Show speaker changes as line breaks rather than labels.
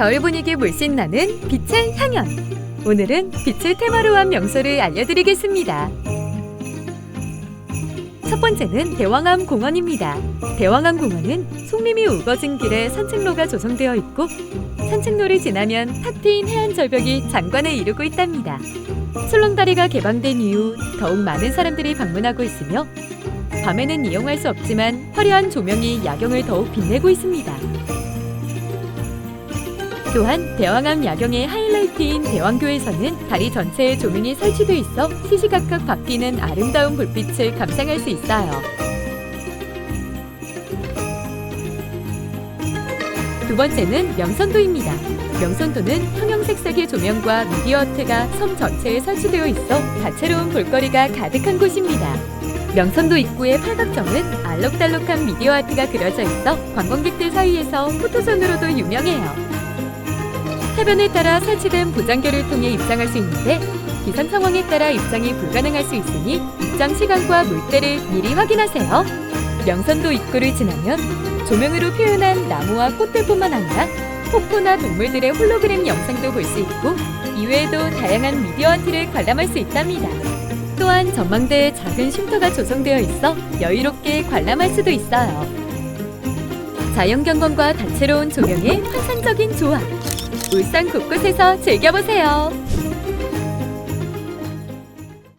겨울 분위기 물씬 나는 빛의 향연. 오늘은 빛을 테마로 한 명소를 알려드리겠습니다. 첫 번째는 대왕암 공원입니다. 대왕암 공원은 송림이 우거진 길에 산책로가 조성되어 있고 산책로를 지나면 탁 트인 해안 절벽이 장관을 이루고 있답니다. 출렁다리가 개방된 이후 더욱 많은 사람들이 방문하고 있으며 밤에는 이용할 수 없지만 화려한 조명이 야경을 더욱 빛내고 있습니다. 또한 대왕암 야경의 하이라이트인 대왕교에서는 다리 전체에 조명이 설치돼 있어 시시각각 바뀌는 아름다운 불빛을 감상할 수 있어요. 두 번째는 명선도입니다. 명선도는 형형색색의 조명과 미디어 아트가 섬 전체에 설치되어 있어 다채로운 볼거리가 가득한 곳입니다. 명선도 입구의 팔각정은 알록달록한 미디어 아트가 그려져 있어 관광객들 사이에서 포토존으로도 유명해요. 해변을 따라 설치된 보장교를 통해 입장할 수 있는데 기상 상황에 따라 입장이 불가능할 수 있으니 입장 시간과 물때를 미리 확인하세요. 명선도 입구를 지나면 조명으로 표현한 나무와 꽃들뿐만 아니라 폭포나 동물들의 홀로그램 영상도 볼 수 있고 이외에도 다양한 미디어 아트를 관람할 수 있답니다. 또한 전망대에 작은 쉼터가 조성되어 있어 여유롭게 관람할 수도 있어요. 자연경관과 다채로운 조명의 환상적인 조합. 울산 곳곳에서 즐겨보세요.